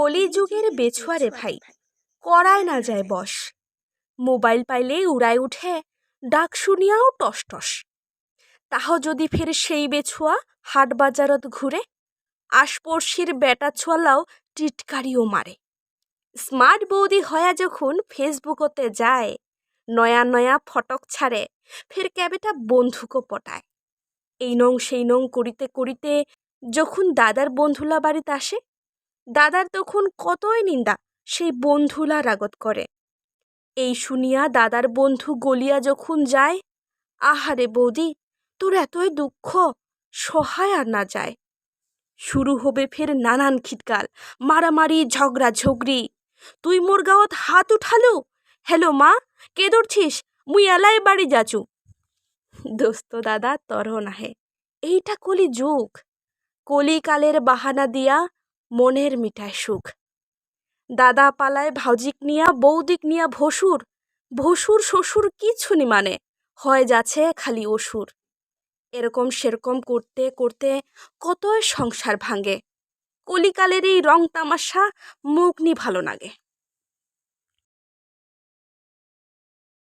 কলিযুগের বেছুয়ারে ভাই, করায় না যায় বস। মোবাইল পাইলেই উড়ায় উঠে, ডাক শুনিয়াও টস টস তাহ যদি ফের সেই বেছুয়া হাট বাজারত ঘুরে, আশপড়শির বেটা ছোয়ালাও টিটকারিও মারে। স্মার্ট বৌদি হয়া যখন ফেসবুকতে যায়, নয়া নয়া ফটক ছাড়ে, ফের ক্যাবেটা বন্ধুকও পটায়। এই নং সেই নং করিতে করিতে যখন দাদার বন্ধুলা বাড়িতে আসে দাদার তখন কতই নিন্দা, সেই বন্ধুলা রাগত করে। এই শুনিয়া দাদার বন্ধু গলিয়া যখন যায়, আহারে বৌদি, তোর এতই দুঃখ, সহায় আর না যায়। শুরু হবে ফের নানান খিটকাল, মারামারি, ঝগড়া ঝগড়ি। তুই মোর গাঁৱত হাত উঠালু? হ্যালো মা, কে ধরছিস? মুই এলাই বাড়ি যাচু। দোস্ত দাদা তরহ নাহে। এইটা কলি যুগ। কলিকালের বাহানা দিয়া মনের মিঠায় সুখ। দাদা পালায় ভাউজিক নিয়া, বৌদিক নিয়া ভসুর। ভসুর, শ্বশুর কিছু নি মানে হয় যাচ্ছে খালি অসুর। এরকম সেরকম করতে করতে কতই সংসার ভাঙে। কলিকালের এই রং তামাশা মুখ নি ভালো লাগে